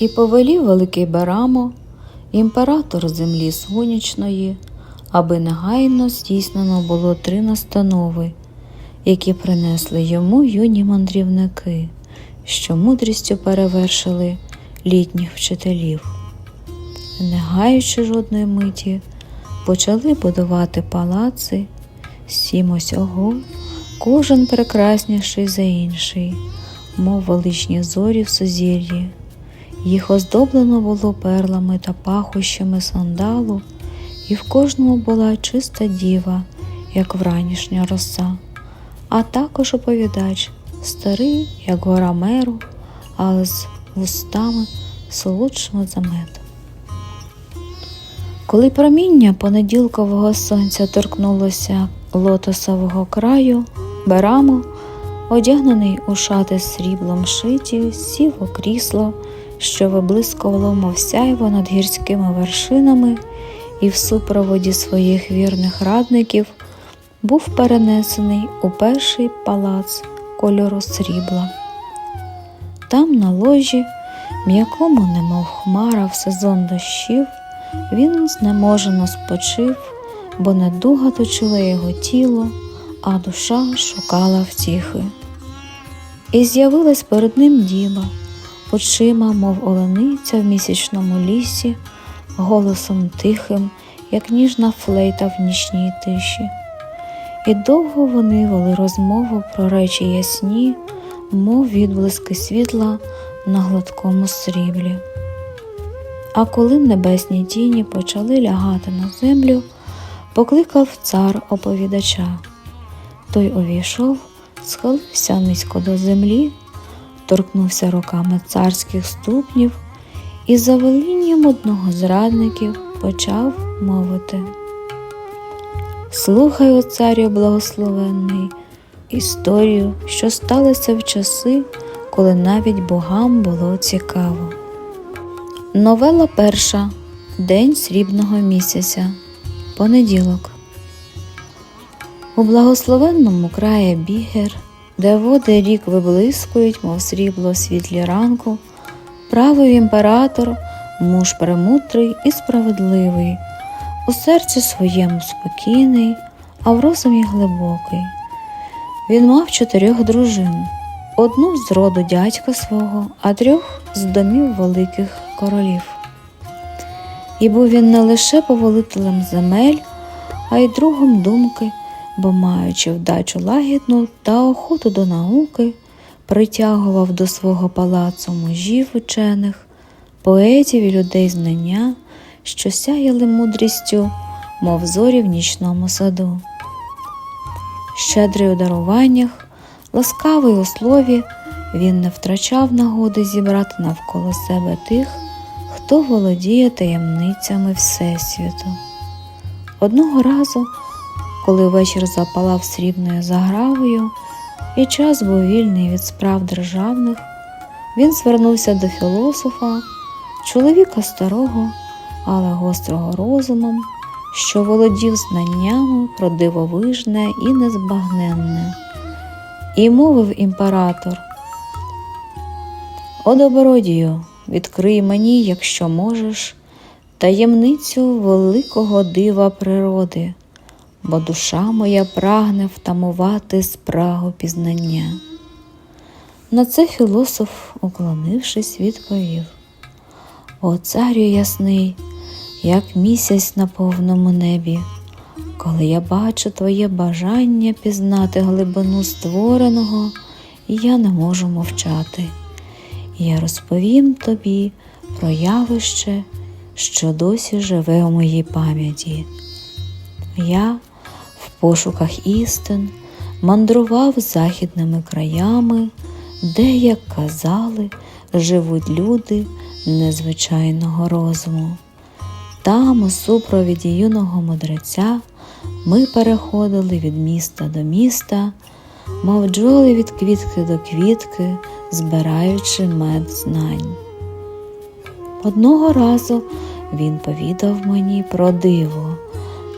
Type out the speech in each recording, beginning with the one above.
І повелів великий Берамо, імператор землі сонячної, аби негайно здійснено було три настанови, які принесли йому юні мандрівники, що мудрістю перевершили літніх вчителів. Не гаючи жодної миті, почали будувати палаци, сім осього, кожен прекрасніший за інший, мов величні зорі в сузір'ї. Їх оздоблено було перлами та пахощами сандалу, і в кожному була чиста діва, як вранішня роса, а також оповідач, старий, як гора меру, але з вустами солодшими за мед. Коли проміння понеділкового сонця торкнулося лотосового краю, Берамо, одягнений у шати сріблом шиті, сів у крісло, що виблискувало, мов сяйво над гірськими вершинами, і в супроводі своїх вірних радників був перенесений у перший палац кольору срібла. Там на ложі, м'якому, немов хмара в сезон дощів, він знеможено спочив, бо недуга точила його тіло, а душа шукала втіхи. І з'явилась перед ним діва, очима, мов олениця в місячному лісі, голосом тихим, як ніжна флейта в нічній тиші. І довго вони вели розмову про речі ясні, мов відблиски світла на гладкому сріблі. А коли небесні тіні почали лягати на землю, покликав цар оповідача. Той увійшов, схилився низько до землі, торкнувся руками царських ступнів і за велінням одного з радників почав мовити. Слухай, о царю благословенний, історію, що сталося в часи, коли навіть богам було цікаво. Новела перша. День срібного місяця. Понеділок. У благословенному краї бігер, де води рік виблискують, мов срібло світлі ранку, правив імператор, муж премудрий і справедливий, у серці своєму спокійний, а в розумі глибокий. Він мав чотирьох дружин, одну з роду дядька свого, а трьох з домів великих королів. І був він не лише повелителем земель, а й другом думки, бо, маючи вдачу лагідну та охоту до науки, притягував до свого палацу мужів учених, поетів і людей знання, що сяяли мудрістю, мов зорі в нічному саду. Щедрий у даруваннях, ласкавий у слові, він не втрачав нагоди зібрати навколо себе тих, хто володіє таємницями Всесвіту. Одного разу, коли вечір запалав срібною загравою, і час був вільний від справ державних, він звернувся до філософа, чоловіка старого, але гострого розумом, що володів знаннями про дивовижне і незбагненне, і мовив імператор. О добродію, відкрий мені, якщо можеш, таємницю великого дива природи, бо душа моя прагне втамувати спрагу пізнання. На це філософ, уклонившись, відповів: О царю ясний, як місяць на повному небі, коли я бачу твоє бажання пізнати глибину створеного, я не можу мовчати. Я розповім тобі про явище, що досі живе у моїй пам'яті. Я пошуках істин мандрував західними краями, де, як казали, живуть люди незвичайного розуму. Там, у супровіді юного мудреця, ми переходили від міста до міста, мов бджоли від квітки до квітки, збираючи мед знань. Одного разу він повідав мені про диво,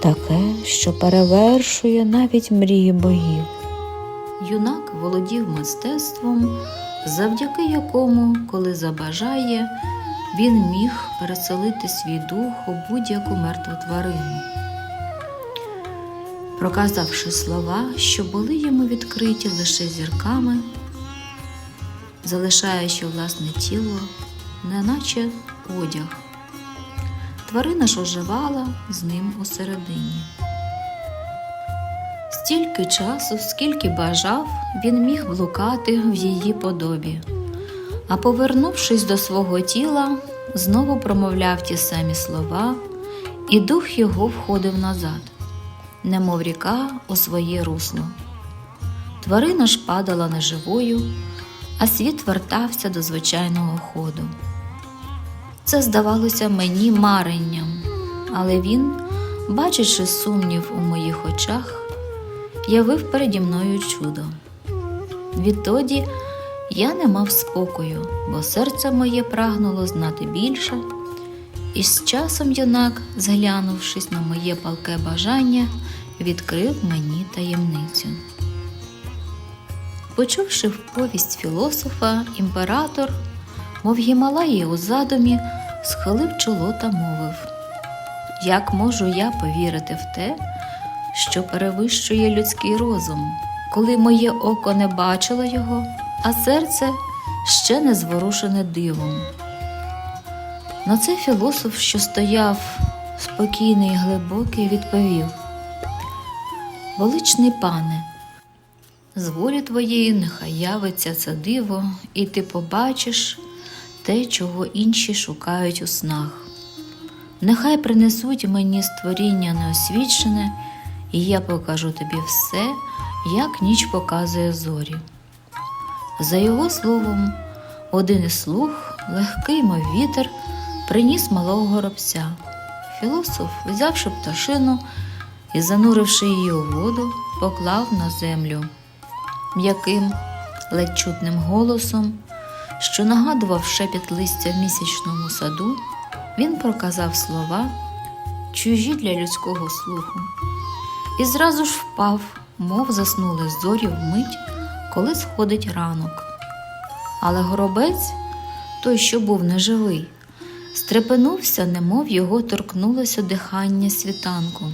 таке, що перевершує навіть мрії богів. Юнак володів мистецтвом, завдяки якому, коли забажає, він міг переселити свій дух у будь-яку мертву тварину. Проказавши слова, що були йому відкриті лише зірками, залишаючи власне тіло, неначе одяг. Тварина ж оживала з ним усередині. Стільки часу, скільки бажав, він міг блукати в її подобі, а повернувшись до свого тіла, знову промовляв ті самі слова, і дух його входив назад, немов ріка у своє русло. Тварина ж падала неживою, а світ вертався до звичайного ходу. Це здавалося мені маренням, але він, бачачи сумнів у моїх очах, явив переді мною чудо. Відтоді я не мав спокою, бо серце моє прагнуло знати більше, і з часом юнак, зглянувшись на моє палке бажання, відкрив мені таємницю. Почувши повість філософа, імператор, мов Гімалаї у задумі, схилив чоло та мовив: Як можу я повірити в те, що перевищує людський розум, коли моє око не бачило його, а серце ще не зворушене дивом. На це філософ, що стояв спокійний і глибокий, відповів: Величний пане, з волі твоєї нехай явиться це диво, і ти побачиш те, чого інші шукають у снах. Нехай принесуть мені створіння неосвічене, і я покажу тобі все, як ніч показує зорі. За його словом, один із слуг, легкий, мов вітер, приніс малого горобця. Філософ, взявши пташину і зануривши її у воду, поклав на землю. М'яким, ледь чутним голосом, що нагадував шепіт листя в місячному саду, він проказав слова, чужі для людського слуху, і зразу ж впав, мов заснули зорі вмить, коли сходить ранок. Але горобець, той, що був неживий, стрепенувся, немов його торкнулося дихання світанку,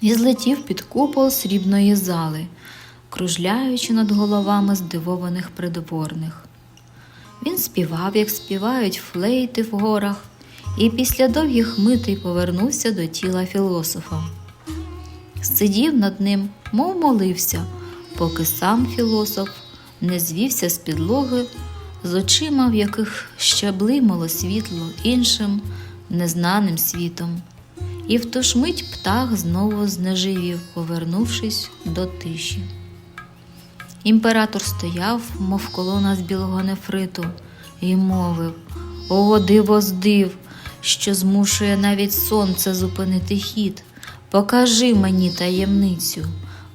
і злетів під купол срібної зали, кружляючи над головами здивованих придворних. Він співав, як співають флейти в горах, і після довгих митей повернувся до тіла філософа. Сидів над ним, мов молився, поки сам філософ не звівся з підлоги, з очима, в яких ще блимало світло іншим незнаним світом, і в ту ж мить птах знову знеживів, повернувшись до тиші. Імператор стояв, мов колона з білого нефриту, і мовив О, диво здив, що змушує навіть сонце зупинити хід. Покажи мені таємницю,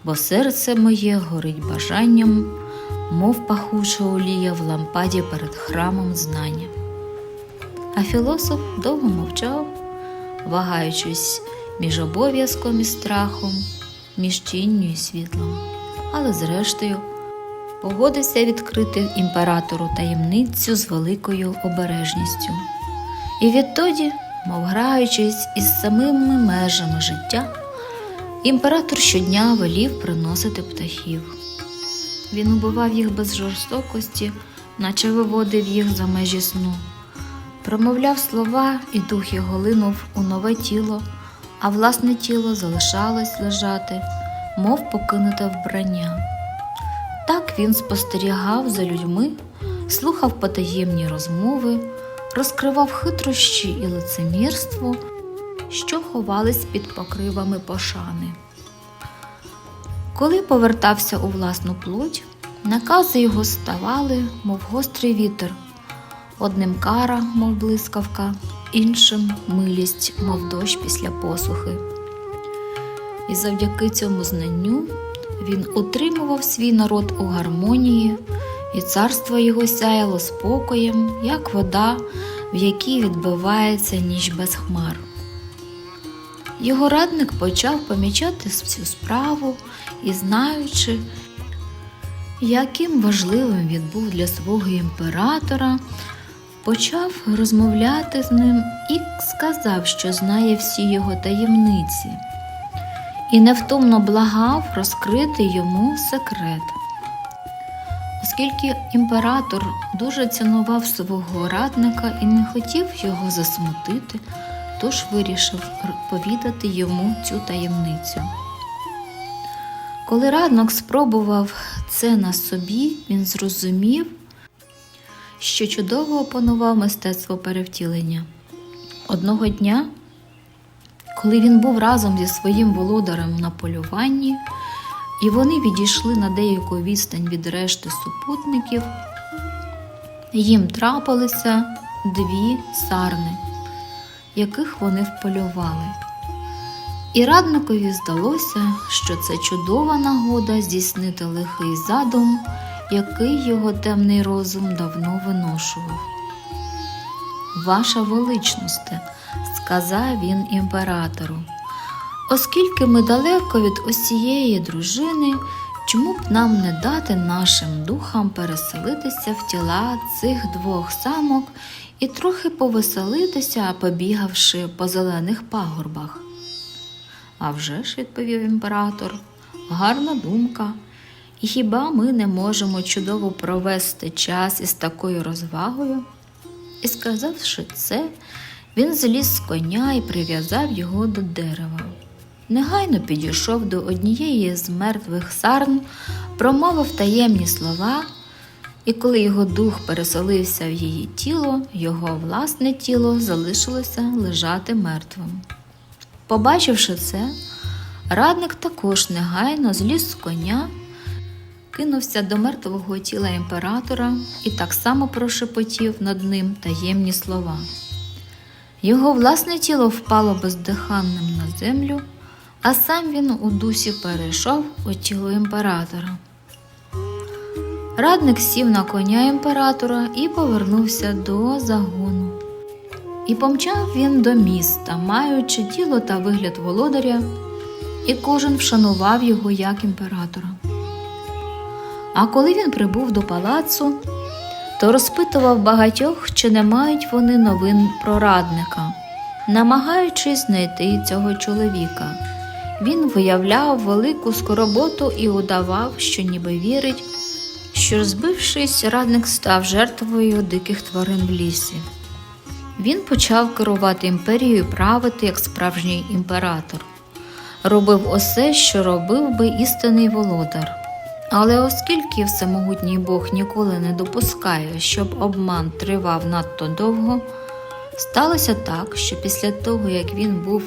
бо серце моє горить бажанням, мов пахуча олія в лампаді перед храмом знання. А філософ довго мовчав, вагаючись між обов'язком і страхом, між тінню і світлом, але зрештою погодився відкрити імператору таємницю з великою обережністю. І відтоді, мов граючись із самими межами життя, імператор щодня велів приносити птахів. Він убивав їх без жорстокості, наче виводив їх за межі сну, промовляв слова, і дух його линув у нове тіло, а власне тіло залишалось лежати, мов покинуте вбрання. Так він спостерігав за людьми, слухав потаємні розмови, розкривав хитрощі і лицемірство, що ховались під покривами пошани. Коли повертався у власну плоть, накази його ставали, мов гострий вітер, одним кара, мов блискавка, іншим милість, мов дощ після посухи. І завдяки цьому знанню він утримував свій народ у гармонії, і царство його сяяло спокоєм, як вода, в якій відбивається ніч без хмар. Його радник почав помічати цю справу і, знаючи, яким важливим він був для свого імператора, почав розмовляти з ним і сказав, що знає всі його таємниці, і невтомно благав розкрити йому секрет. Оскільки імператор дуже цінував свого радника і не хотів його засмутити, тож вирішив повідати йому цю таємницю. Коли радник спробував це на собі, він зрозумів, що чудово опанував мистецтво перевтілення. Одного дня, коли він був разом зі своїм володарем на полюванні, і вони відійшли на деяку відстань від решти супутників, їм трапилися дві сарни, яких вони вполювали. І радникові здалося, що це чудова нагода здійснити лихий задум, який його темний розум давно виношував. Ваша величносте, сказав він імператору, оскільки ми далеко від усієї дружини, чому б нам не дати нашим духам переселитися в тіла цих двох самок і трохи повеселитися, побігавши по зелених пагорбах? «А вже ж», – відповів імператор, гарна думка. І хіба ми не можемо чудово провести час із такою розвагою? І сказавши це, він зліз з коня і прив'язав його до дерева. Негайно підійшов до однієї з мертвих сарн, промовив таємні слова, і коли його дух переселився в її тіло, його власне тіло залишилося лежати мертвим. Побачивши це, радник також негайно зліз з коня, кинувся до мертвого тіла імператора і так само прошепотів над ним таємні слова. Його власне тіло впало бездиханним на землю, а сам він у дусі перейшов у тіло імператора. Радник сів на коня імператора і повернувся до загону. І помчав він до міста, маючи тіло та вигляд володаря, і кожен вшанував його як імператора. А коли він прибув до палацу, то розпитував багатьох, чи не мають вони новин про радника, намагаючись знайти цього чоловіка. Він виявляв велику скороботу і удавав, що ніби вірить, що, розбившись, радник став жертвою диких тварин в лісі. Він почав керувати імперією і правити як справжній імператор, робив усе, що робив би істинний володар. Але оскільки всемогутній Бог ніколи не допускає, щоб обман тривав надто довго, сталося так, що після того, як він був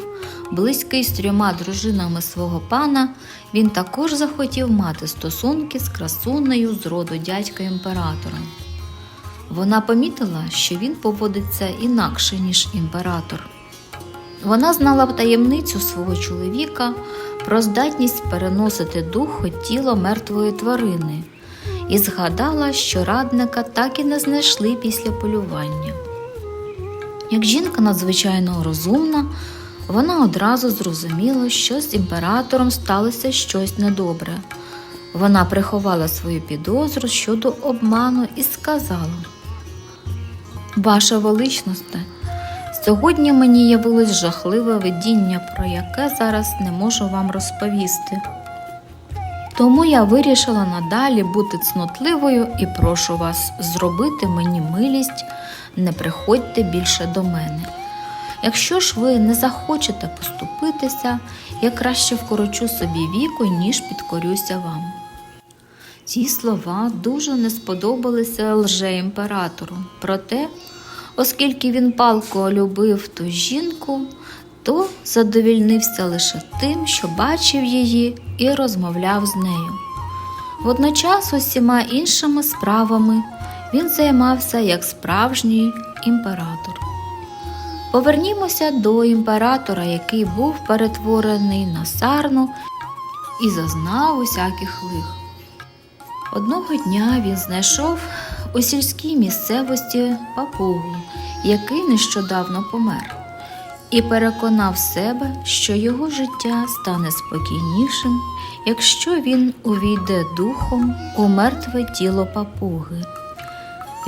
близький з трьома дружинами свого пана, він також захотів мати стосунки з красунею з роду дядька імператора. Вона помітила, що він поводиться інакше, ніж імператор. Вона знала таємницю свого чоловіка про здатність переносити дух тіло мертвої тварини і згадала, що радника так і не знайшли після полювання. Як жінка надзвичайно розумна, вона одразу зрозуміла, що з імператором сталося щось недобре. Вона приховала свою підозру щодо обману і сказала: Ваша величність, сьогодні мені явилось жахливе видіння, про яке зараз не можу вам розповісти. Тому я вирішила надалі бути цнотливою і прошу вас зробити мені милість, не приходьте більше до мене. Якщо ж ви не захочете поступитися, я краще вкорочу собі віку, ніж підкорюся вам. Ці слова дуже не сподобалися лже-імператору. Проте, оскільки він палко любив ту жінку, то задовільнився лише тим, що бачив її і розмовляв з нею. Водночас усіма іншими справами він займався як справжній імператор. Повернімося до імператора, який був перетворений на сарну і зазнав усяких лих. Одного дня він знайшов у сільській місцевості папугу, який нещодавно помер, і переконав себе, що його життя стане спокійнішим, якщо він увійде духом у мертве тіло папуги.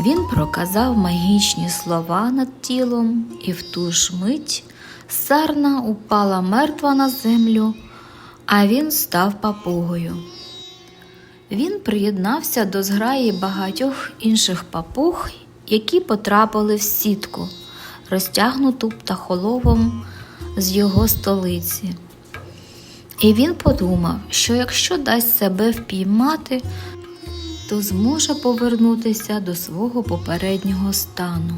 Він проказав магічні слова над тілом, і в ту ж мить сарна упала мертва на землю, а він став папугою. Він приєднався до зграї багатьох інших папуг, які потрапили в сітку, розтягнуту птахоловом з його столиці. І він подумав, що якщо дасть себе впіймати, то зможе повернутися до свого попереднього стану.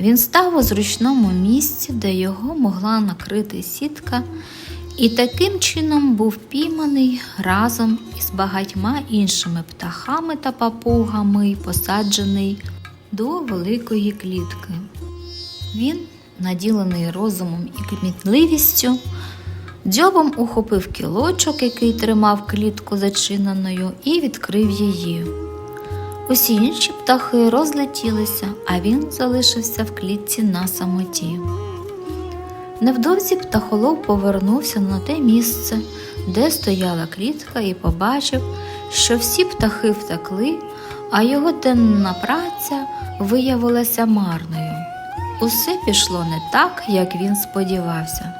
Він став у зручному місці, де його могла накрити сітка, і таким чином був пійманий разом із багатьма іншими птахами та папугами посаджений до великої клітки. Він, наділений розумом і кмітливістю, дзьобом ухопив кілочок, який тримав клітку зачиненою, і відкрив її. Усі інші птахи розлетілися, а він залишився в клітці на самоті. Невдовзі птахолов повернувся на те місце, де стояла клітка, і побачив, що всі птахи втекли, а його денна праця виявилася марною. Усе пішло не так, як він сподівався.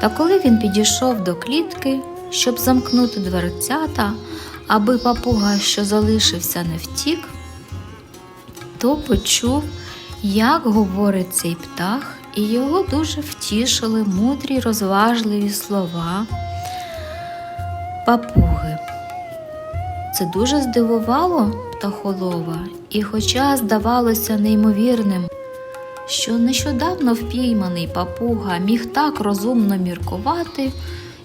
Та коли він підійшов до клітки, щоб замкнути дверцята, аби папуга, що залишився, не втік, то почув, як говорить цей птах, і його дуже втішили мудрі розважливі слова папуги. Це дуже здивувало птахолова, і, хоча здавалося неймовірним, що нещодавно впійманий папуга міг так розумно міркувати,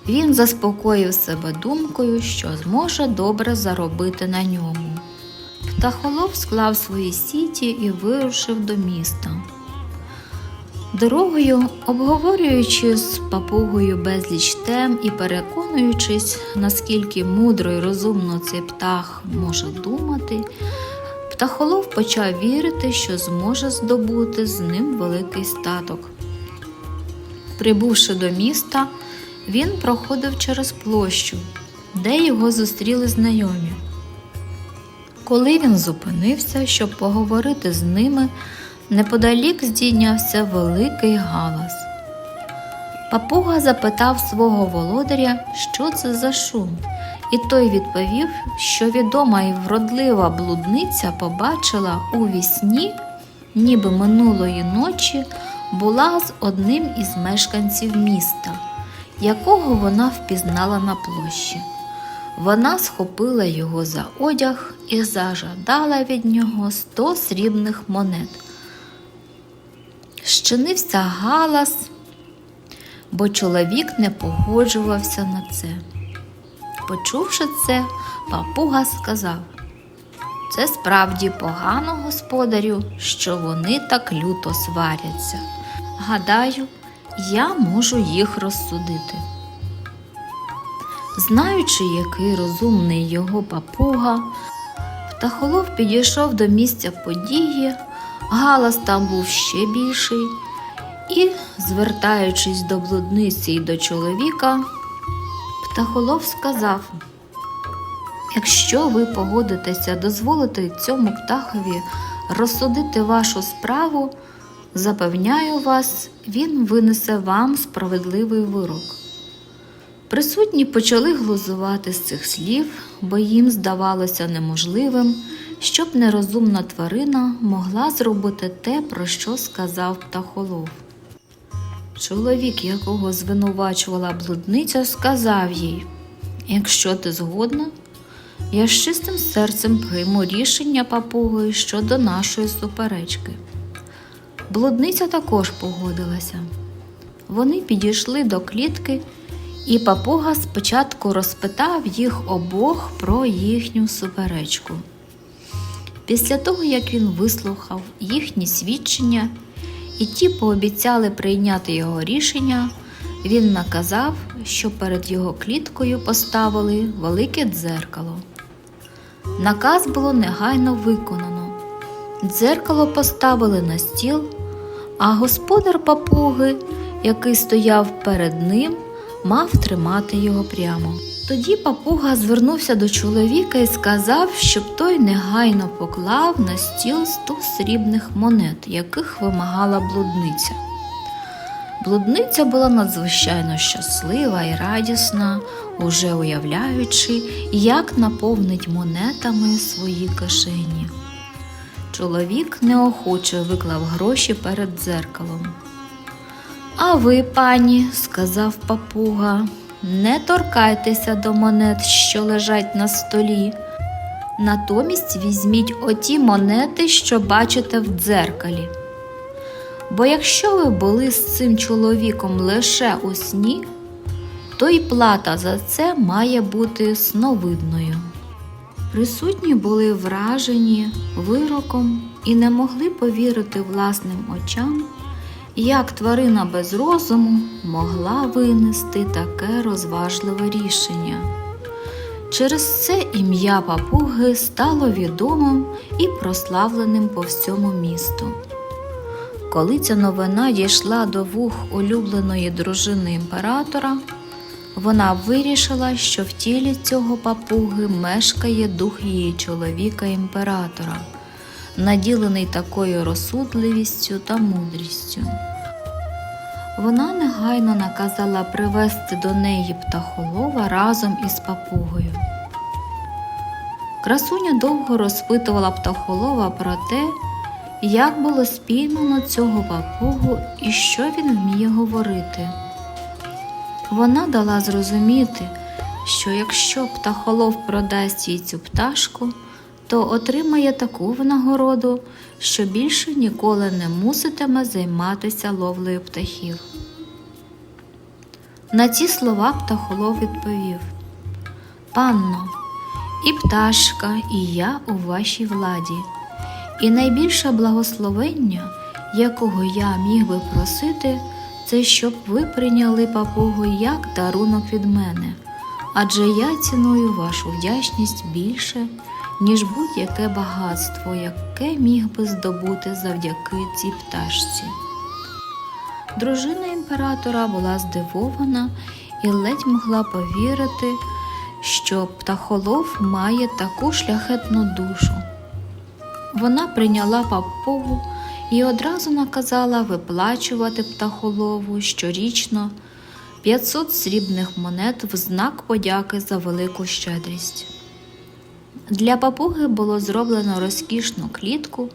він заспокоїв себе думкою, що зможе добре заробити на ньому. Птахолов склав свої сіті і вирушив до міста. Дорогою, обговорюючи з папугою безліч тем і переконуючись, наскільки мудро і розумно цей птах може думати, птахолов почав вірити, що зможе здобути з ним великий статок. Прибувши до міста, він проходив через площу, де його зустріли знайомі. Коли він зупинився, щоб поговорити з ними, неподалік здійнявся великий галас. Папуга запитав свого володаря, що це за шум, і той відповів, що відома і вродлива блудниця побачила у вісні, ніби минулої ночі, була з одним із мешканців міста, якого вона впізнала на площі. Вона схопила його за одяг і зажадала від нього сто срібних монет. Щинився галас, бо чоловік не погоджувався на це. Почувши це, папуга сказав: це справді погано, господарю, що вони так люто сваряться. Гадаю, я можу їх розсудити. Знаючи, який розумний його папуга, птахолов підійшов до місця події, галас там був ще більший, і, звертаючись до блудниці і до чоловіка, птахолов сказав: Якщо ви погодитеся дозволити цьому птахові розсудити вашу справу, запевняю вас, він винесе вам справедливий вирок. Присутні почали глузувати з цих слів, бо їм здавалося неможливим, щоб нерозумна тварина могла зробити те, про що сказав птахолов. Чоловік, якого звинувачувала блудниця, сказав їй: Якщо ти згодна, я з чистим серцем прийму рішення папуги щодо нашої суперечки. Блудниця також погодилася. Вони підійшли до клітки, і папуга спочатку розпитав їх обох про їхню суперечку. Після того, як він вислухав їхні свідчення, і ті пообіцяли прийняти його рішення, він наказав, що перед його кліткою поставили велике дзеркало. Наказ було негайно виконано. Дзеркало поставили на стіл, а господар папуги, який стояв перед ним, мав тримати його прямо. Тоді папуга звернувся до чоловіка і сказав, щоб той негайно поклав на стіл сто срібних монет, яких вимагала блудниця. Блудниця була надзвичайно щаслива і радісна, уже уявляючи, як наповнить монетами свої кишені. Чоловік неохоче виклав гроші перед дзеркалом. А ви, пані, сказав папуга, не торкайтеся до монет, що лежать на столі. Натомість візьміть оті монети, що бачите в дзеркалі. Бо якщо ви були з цим чоловіком лише у сні, то й плата за це має бути сновидною. Присутні були вражені вироком і не могли повірити власним очам, як тварина без розуму могла винести таке розважливе рішення. Через це ім'я папуги стало відомим і прославленим по всьому місту. Коли ця новина дійшла до вух улюбленої дружини імператора, вона вирішила, що в тілі цього папуги мешкає дух її чоловіка імператора, наділений такою розсудливістю та мудрістю. Вона негайно наказала привезти до неї птахолова разом із папугою. Красуня довго розпитувала птахолова про те, як було спіймано цього папугу і що він вміє говорити. Вона дала зрозуміти, що якщо птахолов продасть їй цю пташку, то отримає таку винагороду, що більше ніколи не муситиме займатися ловлею птахів. На ці слова птахолов відповів: Панно, і пташка, і я у вашій владі, і найбільше благословення, якого я міг би просити, це щоб ви прийняли папугу як дарунок від мене, адже я ціную вашу вдячність більше, ніж будь-яке багатство, яке міг би здобути завдяки цій пташці. Дружина імператора була здивована і ледь могла повірити, що птахолов має таку шляхетну душу. Вона прийняла папугу і одразу наказала виплачувати птахолову щорічно 500 срібних монет в знак подяки за велику щедрість. Для папуги було зроблено розкішну клітку,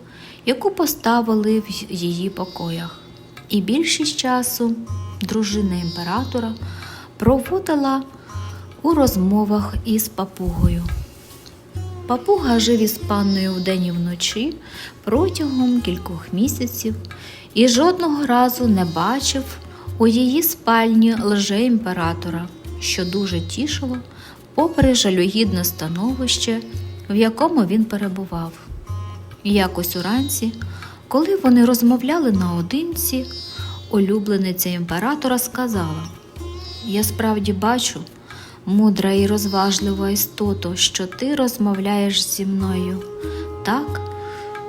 яку поставили в її покоях, і більшість часу дружина імператора проводила у розмовах із папугою. Папуга жив із панною вдень і вночі протягом кількох місяців і жодного разу не бачив у її спальні лже імператора, що дуже тішило, попри жалюгідне становище, в якому він перебував. Якось уранці, коли вони розмовляли наодинці, улюблениця імператора сказала: Я справді бачу, мудра і розважлива істото, що ти розмовляєш зі мною так,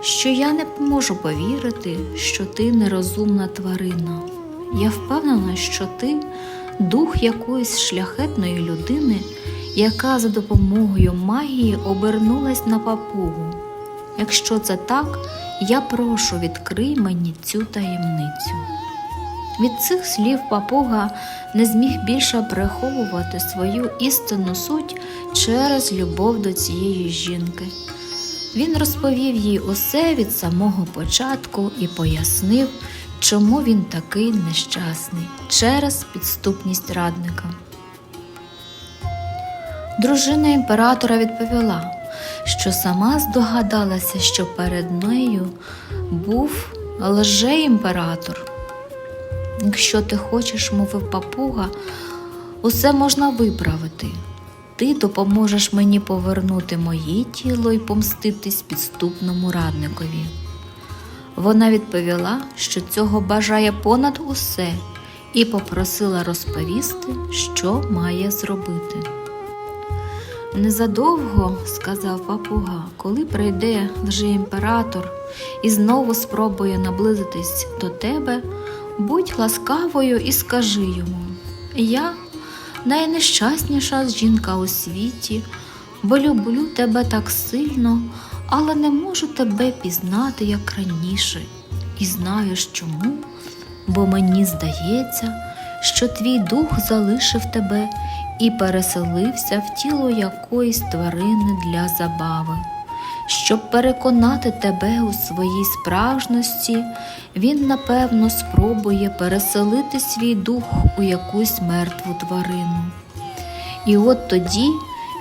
що я не можу повірити, що ти нерозумна тварина. Я впевнена, що ти дух якоїсь шляхетної людини, яка за допомогою магії обернулась на папугу. Якщо це так, я прошу, відкрий мені цю таємницю. Від цих слів папуга не зміг більше приховувати свою істинну суть через любов до цієї жінки. Він розповів їй усе від самого початку і пояснив, чому він такий нещасний через підступність радника. Дружина імператора відповіла, що сама здогадалася, що перед нею був лже-імператор. Якщо ти хочеш, мовив папуга, усе можна виправити. Ти допоможеш мені повернути моє тіло і помститись підступному радникові. Вона відповіла, що цього бажає понад усе, і попросила розповісти, що має зробити. Незадовго, сказав папуга, коли прийде імператор і знову спробує наблизитись до тебе, будь ласкавою і скажи йому: Я найнещасніша жінка у світі, бо люблю тебе так сильно, але не можу тебе пізнати, як раніше. І знаєш чому? Бо мені здається, що твій дух залишив тебе і переселився в тіло якоїсь тварини для забави. Щоб переконати тебе у своїй справжності, він напевно спробує переселити свій дух у якусь мертву тварину. І от тоді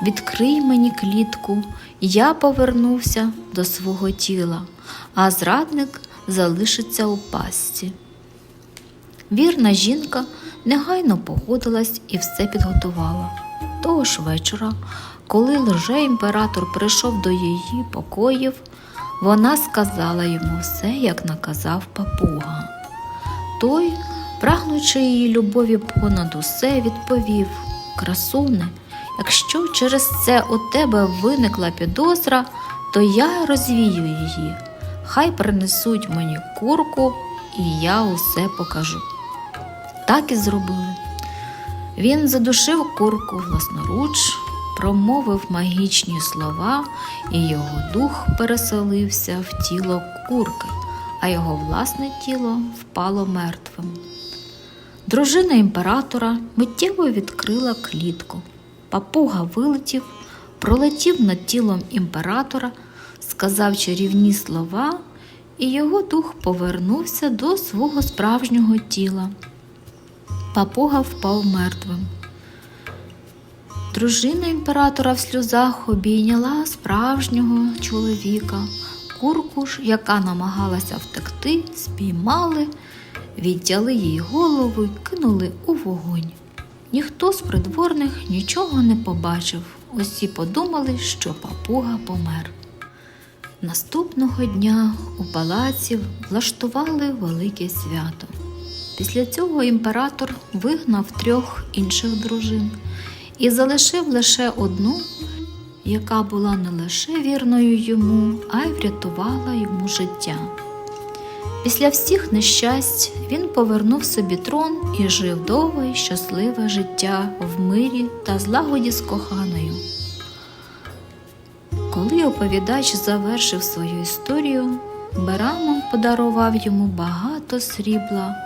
відкрий мені клітку, я повернувся до свого тіла, а зрадник залишиться у пастці. Вірна жінка негайно погодилась і все підготувала. Того ж вечора, коли лже-імператор прийшов до її покоїв, вона сказала йому все, як наказав папуга. Той, прагнучи її любові понад усе, відповів Красуне, якщо через це у тебе виникла підозра, то я розвію її. Хай принесуть мені курку, і я усе покажу. Так і зробили. Він задушив курку власноруч, промовив магічні слова, і його дух переселився в тіло курки, а його власне тіло впало мертвим. Дружина імператора миттєво відкрила клітку. Папуга вилетів, пролетів над тілом імператора, сказав чарівні слова, і його дух повернувся до свого справжнього тіла. Папуга впав мертвим. Дружина імператора в сльозах обійняла справжнього чоловіка. Курку ж, яка намагалася втекти, спіймали, віддяли їй голову і кинули у вогонь. Ніхто з придворних нічого не побачив. Усі подумали, що папуга помер. Наступного дня у палаці влаштували велике свято. Після цього імператор вигнав трьох інших дружин і залишив лише одну, яка була не лише вірною йому, а й врятувала йому життя. Після всіх нещасть він повернув собі трон і жив довге й щасливе життя в мирі та злагоді з коханою. Коли оповідач завершив свою історію, Берамон подарував йому багато срібла,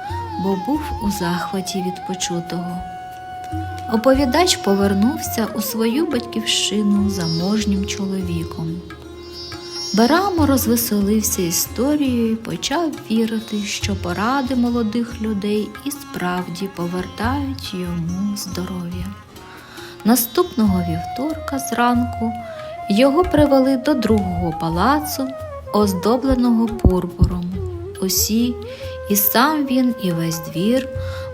бо був у захваті від почутого. Оповідач повернувся у свою батьківщину заможнім чоловіком. Берамо розвеселився історією і почав вірити, що поради молодих людей і справді повертають йому здоров'я. Наступного вівторка зранку його привели до другого палацу, оздобленого пурпуром. Усі, і сам він, і весь двір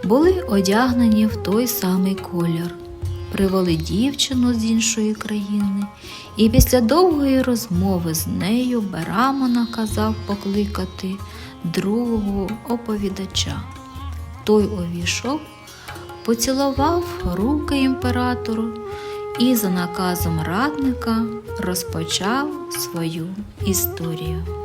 були одягнені в той самий колір. Привели дівчину з іншої країни, і після довгої розмови з нею Берамо наказав покликати другого оповідача. Той увійшов, поцілував руки імператору і за наказом радника розпочав свою історію.